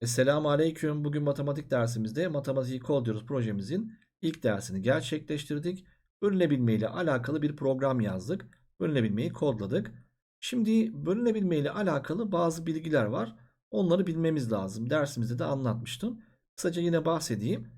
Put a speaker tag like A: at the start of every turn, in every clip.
A: Esselamu Aleyküm. Bugün matematik dersimizde Matematiği Kodluyoruz projemizin ilk dersini gerçekleştirdik. Bölünebilme ile alakalı bir program yazdık. Bölünebilmeyi kodladık. Şimdi bölünebilme ile alakalı bazı bilgiler var. Onları bilmemiz lazım. Dersimizde de anlatmıştım. Kısaca yine bahsedeyim.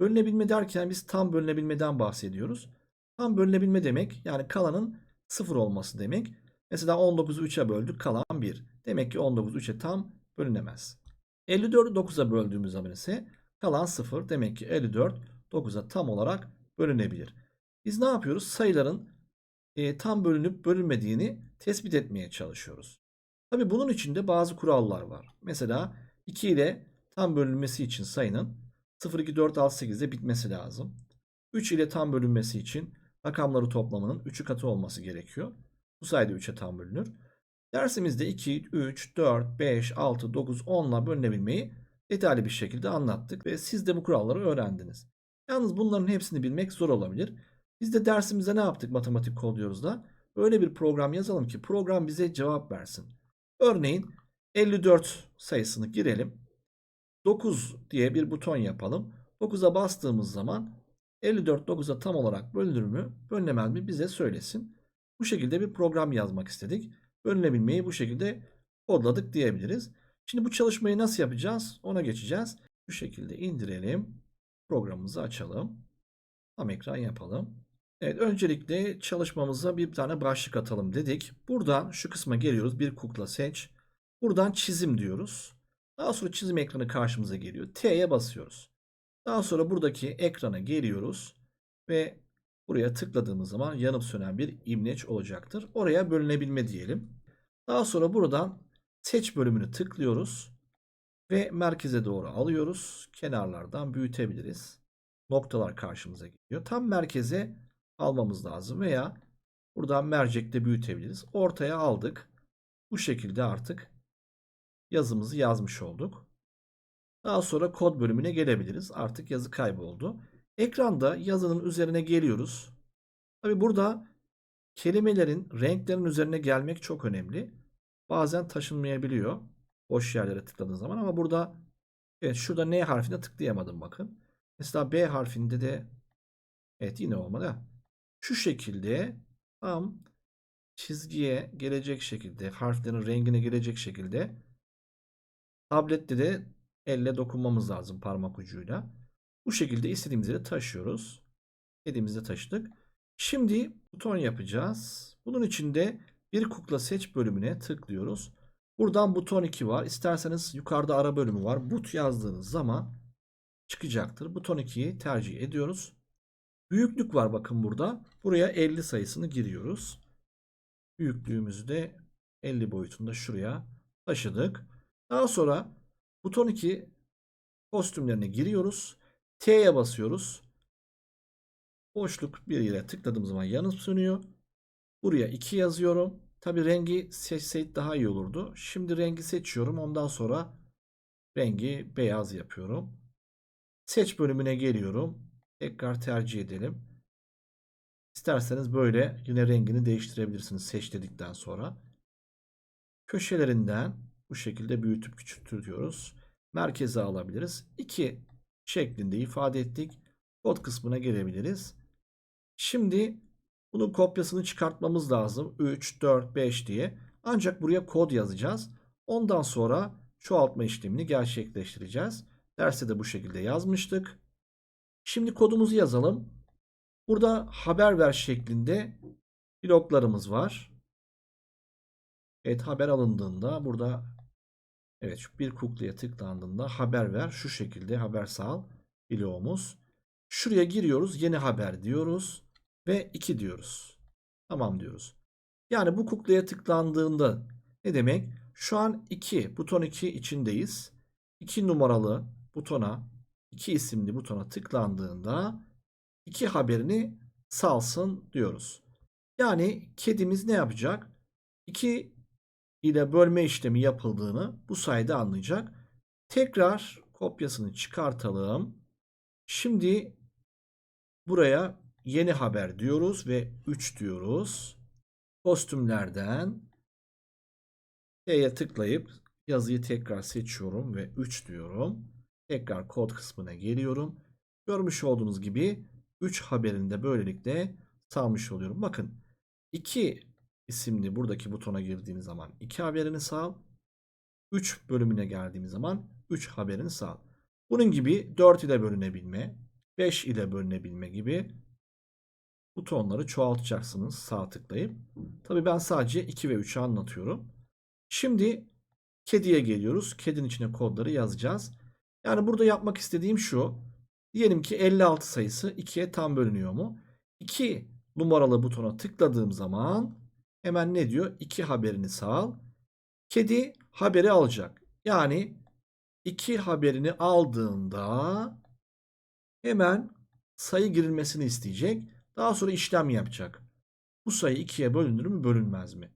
A: Bölünebilme derken biz tam bölünebilmeden bahsediyoruz. Tam bölünebilme demek yani kalanın sıfır olması demek. Mesela 19'u 3'e böldük kalan 1. Demek ki 19 3'e tam bölünemez. 54'ü 9'a böldüğümüz zaman ise kalan 0. Demek ki 54 9'a tam olarak bölünebilir. Biz ne yapıyoruz? Sayıların e, tam bölünüp bölünmediğini tespit etmeye çalışıyoruz. Tabi bunun için de bazı kurallar var. Mesela 2 ile tam bölünmesi için sayının 0, 2, 4, 6, 8'de bitmesi lazım. 3 ile tam bölünmesi için rakamları toplamının 3'ü katı olması gerekiyor. Bu sayede 3'e tam bölünür. Dersimizde 2, 3, 4, 5, 6, 9, 10 ile bölünebilmeyi detaylı bir şekilde anlattık ve siz de bu kuralları öğrendiniz. Yalnız bunların hepsini bilmek zor olabilir. Biz de dersimizde ne yaptık matematik kodluyoruz da? Öyle bir program yazalım ki program bize cevap versin. Örneğin 54 sayısını girelim. 9 diye bir buton yapalım. 9'a bastığımız zaman 54 9'a tam olarak bölünür mü, bölünemez mi bize söylesin. Bu şekilde bir program yazmak istedik. Bölünebilmeyi bu şekilde kodladık diyebiliriz. Şimdi bu çalışmayı nasıl yapacağız? Ona geçeceğiz. Bu şekilde indirelim. Programımızı açalım. Tam ekran yapalım. Evet öncelikle çalışmamıza bir tane başlık atalım dedik. Buradan şu kısma geliyoruz. Bir kukla seç. Buradan çizim diyoruz. Daha sonra çizim ekranı karşımıza geliyor. T'ye basıyoruz. Daha sonra buradaki ekrana geliyoruz. Ve buraya tıkladığımız zaman yanıp sönen bir imleç olacaktır. Oraya bölünebilme diyelim. Daha sonra buradan seç bölümünü tıklıyoruz. Ve merkeze doğru alıyoruz. Kenarlardan büyütebiliriz. Noktalar karşımıza geliyor. Tam merkeze almamız lazım veya buradan mercekte büyütebiliriz. Ortaya aldık. Bu şekilde artık yazımızı yazmış olduk. Daha sonra kod bölümüne gelebiliriz. Artık yazı kayboldu. Ekranda yazının üzerine geliyoruz. Tabi burada kelimelerin renklerin üzerine gelmek çok önemli. Bazen taşınmayabiliyor. Boş yerlere tıkladığınız zaman ama burada evet şurada N harfine tıklayamadım bakın. Mesela B harfinde de evet yine olmadı. Şu şekilde tam çizgiye gelecek şekilde harflerin rengine gelecek şekilde tablette de elle dokunmamız lazım parmak ucuyla. Bu şekilde istediğimiz yere taşıyoruz. Dediğimizde taşıdık. Şimdi buton yapacağız. Bunun için de bir kukla seç bölümüne tıklıyoruz. Buradan buton 2 var. İsterseniz yukarıda ara bölümü var. But yazdığınız zaman çıkacaktır. Buton 2'yi tercih ediyoruz. Büyüklük var bakın burada. Buraya 50 sayısını giriyoruz. Büyüklüğümüzü de 50 boyutunda şuraya taşıdık. Daha sonra buton 2 kostümlerine giriyoruz. T'ye basıyoruz. Boşluk bir yere tıkladığım zaman yanıp sönüyor. Buraya 2 yazıyorum. Tabi rengi seçseydik daha iyi olurdu. Şimdi rengi seçiyorum. Ondan sonra rengi beyaz yapıyorum. Seç bölümüne geliyorum. Tekrar tercih edelim. İsterseniz böyle yine rengini değiştirebilirsiniz seç dedikten sonra. Köşelerinden bu şekilde büyütüp küçültüyoruz. Merkeze alabiliriz. 2 şeklinde ifade ettik. Kod kısmına gelebiliriz. Şimdi bunun kopyasını çıkartmamız lazım. 3, 4, 5 diye. Ancak buraya kod yazacağız. Ondan sonra çoğaltma işlemini gerçekleştireceğiz. Derste de bu şekilde yazmıştık. Şimdi kodumuzu yazalım. Burada haber ver şeklinde bloklarımız var. Evet haber alındığında burada evet bir kuklaya tıklandığında haber ver şu şekilde haber sağ bloğumuz. Şuraya giriyoruz yeni haber diyoruz ve 2 diyoruz. Tamam diyoruz. Yani bu kuklaya tıklandığında ne demek? Şu an 2 buton 2 içindeyiz. 2 numaralı butona 2 isimli butona tıklandığında 2 haberini salsın diyoruz. Yani kedimiz ne yapacak? 2 ile bölme işlemi yapıldığını bu sayede anlayacak. Tekrar kopyasını çıkartalım. Şimdi buraya yeni haber diyoruz ve 3 diyoruz. Kostümlerden T'ye tıklayıp yazıyı tekrar seçiyorum ve 3 diyorum. Tekrar kod kısmına geliyorum. Görmüş olduğunuz gibi 3 haberini de böylelikle sağmış oluyorum. Bakın 2 isimli buradaki butona girdiğiniz zaman 2 haberini sağ. 3 bölümüne geldiğimiz zaman 3 haberini sağ. Bunun gibi 4 ile bölünebilme, 5 ile bölünebilme gibi butonları çoğaltacaksınız sağ tıklayıp. Tabi ben sadece 2 ve 3'ü anlatıyorum. Şimdi kediye geliyoruz. Kedinin içine kodları yazacağız. Yani burada yapmak istediğim şu. Diyelim ki 56 sayısı 2'ye tam bölünüyor mu? 2 numaralı butona tıkladığım zaman hemen ne diyor? 2 haberini sağ. Kedi haberi alacak. Yani 2 haberini aldığında hemen sayı girilmesini isteyecek. Daha sonra işlem yapacak. Bu sayı 2'ye bölünür mü bölünmez mi?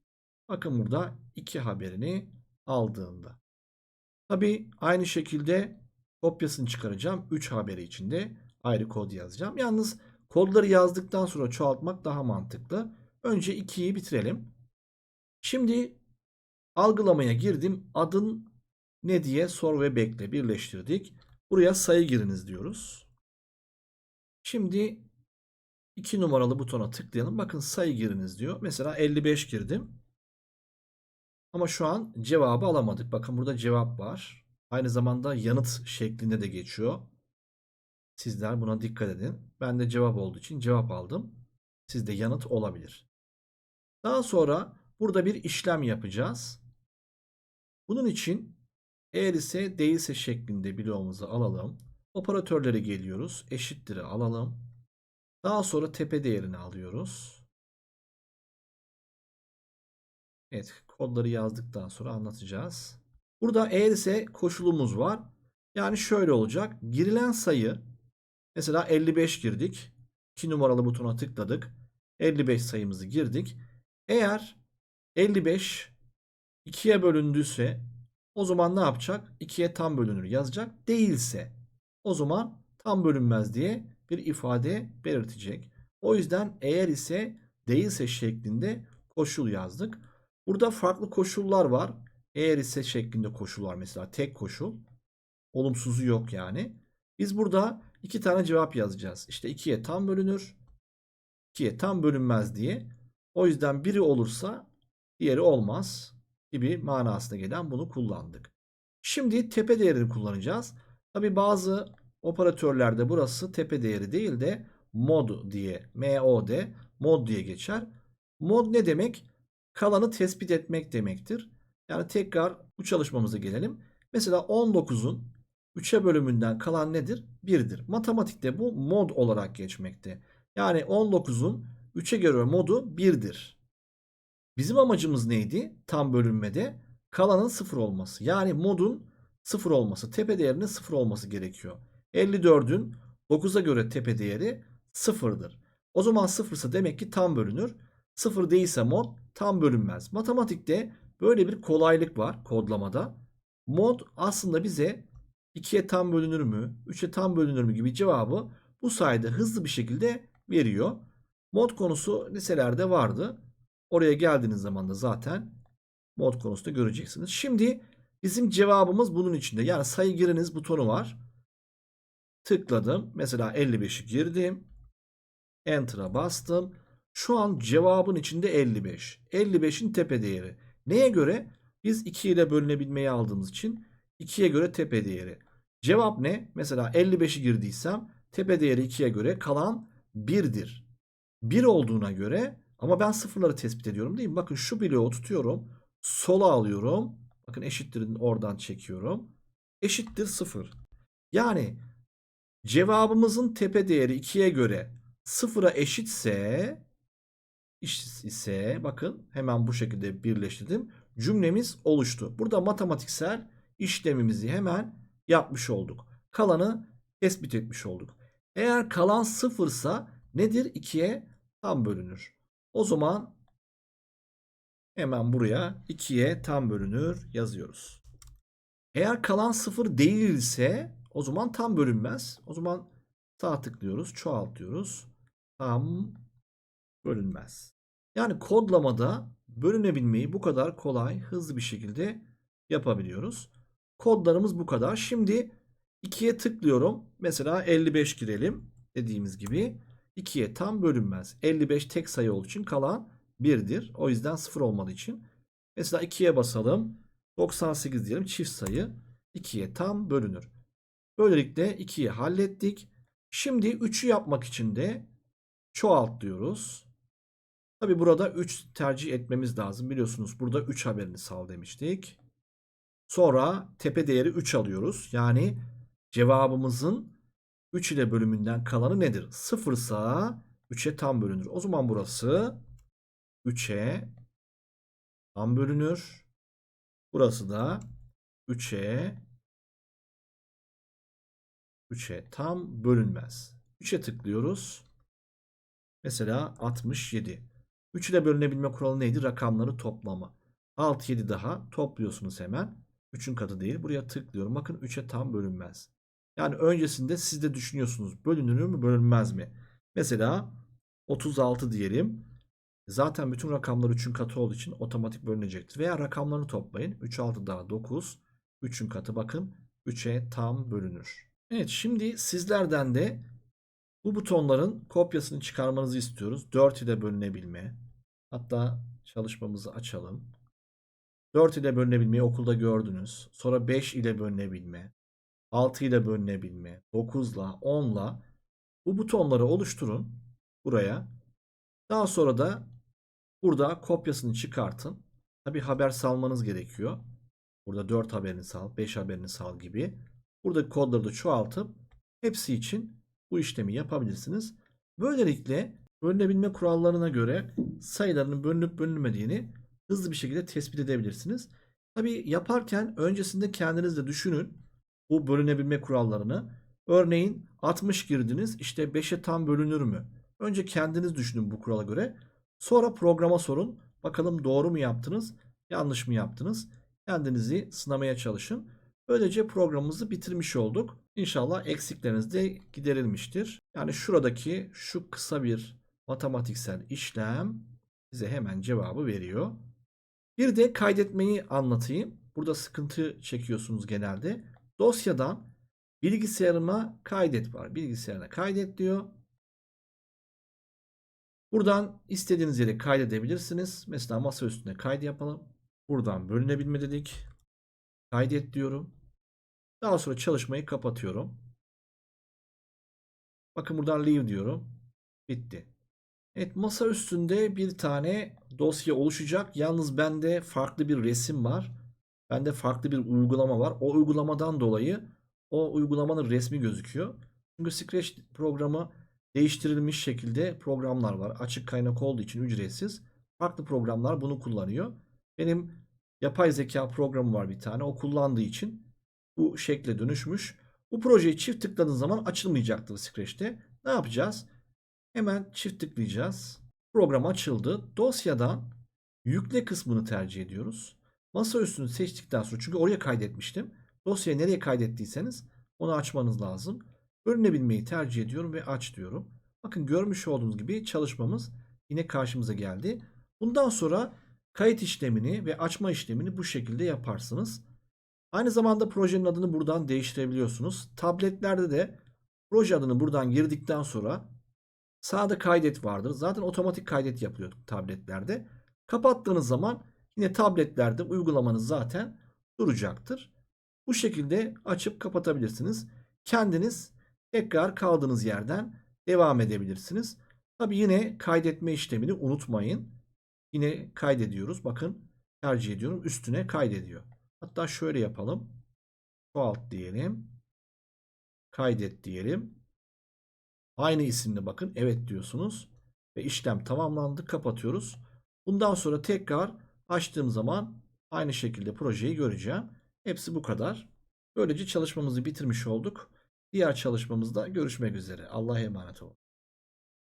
A: Bakın burada 2 haberini aldığında. Tabi aynı şekilde kopyasını çıkaracağım. 3 haberi içinde ayrı kod yazacağım. Yalnız kodları yazdıktan sonra çoğaltmak daha mantıklı. Önce 2'yi bitirelim. Şimdi algılamaya girdim. Adın ne diye sor ve bekle birleştirdik. Buraya sayı giriniz diyoruz. Şimdi 2 numaralı butona tıklayalım. Bakın sayı giriniz diyor. Mesela 55 girdim. Ama şu an cevabı alamadık. Bakın burada cevap var. Aynı zamanda yanıt şeklinde de geçiyor. Sizler buna dikkat edin. Ben de cevap olduğu için cevap aldım. Sizde yanıt olabilir. Daha sonra burada bir işlem yapacağız. Bunun için eğer ise değilse şeklinde bloğumuzu alalım. Operatörlere geliyoruz. Eşittir'i alalım. Daha sonra tepe değerini alıyoruz. Evet kodları yazdıktan sonra anlatacağız. Burada eğer ise koşulumuz var. Yani şöyle olacak. Girilen sayı mesela 55 girdik. 2 numaralı butona tıkladık. 55 sayımızı girdik. Eğer 55 2'ye bölündüyse o zaman ne yapacak? 2'ye tam bölünür yazacak. Değilse o zaman tam bölünmez diye bir ifade belirtecek. O yüzden eğer ise değilse şeklinde koşul yazdık. Burada farklı koşullar var. Eğer ise şeklinde koşul var mesela tek koşul. Olumsuzu yok yani. Biz burada iki tane cevap yazacağız. İşte 2'ye tam bölünür. 2'ye tam bölünmez diye. O yüzden biri olursa diğeri olmaz gibi manasına gelen bunu kullandık. Şimdi tepe değerini kullanacağız. Tabi bazı operatörlerde burası tepe değeri değil de mod diye mod mod diye geçer. Mod ne demek? Kalanı tespit etmek demektir. Yani tekrar bu çalışmamıza gelelim. Mesela 19'un 3'e bölümünden kalan nedir? 1'dir. Matematikte bu mod olarak geçmekte. Yani 19'un 3'e göre modu 1'dir. Bizim amacımız neydi? Tam bölünmede kalanın 0 olması. Yani modun 0 olması. Tepe değerinin 0 olması gerekiyor. 54'ün 9'a göre tepe değeri 0'dır. O zaman 0 ise demek ki tam bölünür. 0 değilse mod tam bölünmez. Matematikte böyle bir kolaylık var kodlamada. Mod aslında bize 2'ye tam bölünür mü, 3'e tam bölünür mü gibi cevabı bu sayede hızlı bir şekilde veriyor. Mod konusu liselerde vardı. Oraya geldiğiniz zaman da zaten mod konusunda göreceksiniz. Şimdi bizim cevabımız bunun içinde. Yani sayı giriniz butonu var. Tıkladım. Mesela 55'i girdim. Enter'a bastım. Şu an cevabın içinde 55. 55'in tepe değeri. Neye göre? Biz 2 ile bölünebilmeyi aldığımız için 2'ye göre tepe değeri. Cevap ne? Mesela 55'i girdiysem tepe değeri 2'ye göre kalan 1'dir. 1 olduğuna göre ama ben sıfırları tespit ediyorum değil mi? Bakın şu bloğu tutuyorum. Sola alıyorum. Bakın eşittirin oradan çekiyorum. Eşittir 0. Yani cevabımızın tepe değeri 2'ye göre 0'a eşitse ise bakın hemen bu şekilde birleştirdim. Cümlemiz oluştu. Burada matematiksel işlemimizi hemen yapmış olduk. Kalanı tespit etmiş olduk. Eğer kalan sıfırsa nedir? 2'ye tam bölünür. O zaman hemen buraya 2'ye tam bölünür yazıyoruz. Eğer kalan sıfır değilse o zaman tam bölünmez. O zaman sağ tıklıyoruz, çoğalt diyoruz. Tam bölünmez. Yani kodlamada bölünebilmeyi bu kadar kolay, hızlı bir şekilde yapabiliyoruz. Kodlarımız bu kadar. Şimdi 2'ye tıklıyorum. Mesela 55 girelim. Dediğimiz gibi 2'ye tam bölünmez. 55 tek sayı olduğu için kalan 1'dir. O yüzden 0 olmadığı için. Mesela 2'ye basalım. 98 diyelim çift sayı 2'ye tam bölünür. Böylelikle 2'yi hallettik. Şimdi 3'ü yapmak için de çoğalt diyoruz. Tabi burada 3 tercih etmemiz lazım. Biliyorsunuz burada 3 haberini sal demiştik. Sonra tepe değeri 3 alıyoruz. Yani cevabımızın 3 ile bölümünden kalanı nedir? 0 ise 3'e tam bölünür. O zaman burası 3'e tam bölünür. Burası da 3'e 3'e tam bölünmez. 3'e tıklıyoruz. Mesela 67. 3 ile bölünebilme kuralı neydi? Rakamları toplamı. 6 7 daha topluyorsunuz hemen. 3'ün katı değil. Buraya tıklıyorum. Bakın 3'e tam bölünmez. Yani öncesinde siz de düşünüyorsunuz. Bölünür mü bölünmez mi? Mesela 36 diyelim. Zaten bütün rakamlar 3'ün katı olduğu için otomatik bölünecektir. Veya rakamlarını toplayın. 3 6 daha 9. 3'ün katı bakın 3'e tam bölünür. Evet şimdi sizlerden de bu butonların kopyasını çıkarmanızı istiyoruz. 4 ile bölünebilme. Hatta çalışmamızı açalım. 4 ile bölünebilmeyi okulda gördünüz. Sonra 5 ile bölünebilme. 6 ile bölünebilme. 9 ile 10 ile bu butonları oluşturun. Buraya. Daha sonra da burada kopyasını çıkartın. Tabi haber salmanız gerekiyor. Burada 4 haberini sal, 5 haberini sal gibi. Buradaki kodları da çoğaltıp hepsi için bu işlemi yapabilirsiniz. Böylelikle bölünebilme kurallarına göre sayıların bölünüp bölünmediğini hızlı bir şekilde tespit edebilirsiniz. Tabi yaparken öncesinde kendiniz de düşünün bu bölünebilme kurallarını. Örneğin 60 girdiniz işte 5'e tam bölünür mü? Önce kendiniz düşünün bu kurala göre. Sonra programa sorun. Bakalım doğru mu yaptınız? Yanlış mı yaptınız? Kendinizi sınamaya çalışın. Böylece programımızı bitirmiş olduk. İnşallah eksikleriniz de giderilmiştir. Yani şuradaki şu kısa bir matematiksel işlem bize hemen cevabı veriyor. Bir de kaydetmeyi anlatayım. Burada sıkıntı çekiyorsunuz genelde. Dosyadan bilgisayarıma kaydet var. Bilgisayarına kaydet diyor. Buradan istediğiniz yere kaydedebilirsiniz. Mesela masa üstünde kaydı yapalım. Buradan bölünebilme dedik. Kaydet diyorum. Daha sonra çalışmayı kapatıyorum. Bakın buradan leave diyorum. Bitti. Evet masa üstünde bir tane dosya oluşacak. Yalnız bende farklı bir resim var. Bende farklı bir uygulama var. O uygulamadan dolayı o uygulamanın resmi gözüküyor. Çünkü Scratch programı değiştirilmiş şekilde programlar var. Açık kaynak olduğu için ücretsiz. Farklı programlar bunu kullanıyor. Benim yapay zeka programı var bir tane. O kullandığı için bu şekle dönüşmüş. Bu projeyi çift tıkladığınız zaman açılmayacaktır Scratch'te. Ne yapacağız? Hemen çift tıklayacağız. Program açıldı. Dosyadan yükle kısmını tercih ediyoruz. Masa üstünü seçtikten sonra çünkü oraya kaydetmiştim. Dosyayı nereye kaydettiyseniz onu açmanız lazım. Bölünebilmeyi tercih ediyorum ve aç diyorum. Bakın görmüş olduğunuz gibi çalışmamız yine karşımıza geldi. Bundan sonra kayıt işlemini ve açma işlemini bu şekilde yaparsınız. Aynı zamanda projenin adını buradan değiştirebiliyorsunuz. Tabletlerde de proje adını buradan girdikten sonra sağda kaydet vardır. Zaten otomatik kaydet yapılıyor tabletlerde. Kapattığınız zaman yine tabletlerde uygulamanız zaten duracaktır. Bu şekilde açıp kapatabilirsiniz. Kendiniz tekrar kaldığınız yerden devam edebilirsiniz. Tabi yine kaydetme işlemini unutmayın. Yine kaydediyoruz. Bakın tercih ediyorum. Üstüne kaydediyor. Hatta şöyle yapalım. Çoğalt diyelim. Kaydet diyelim. Aynı isimle bakın. Evet diyorsunuz. Ve işlem tamamlandı. Kapatıyoruz. Bundan sonra tekrar açtığım zaman aynı şekilde projeyi göreceğim. Hepsi bu kadar. Böylece çalışmamızı bitirmiş olduk. Diğer çalışmamızda görüşmek üzere. Allah'a emanet olun.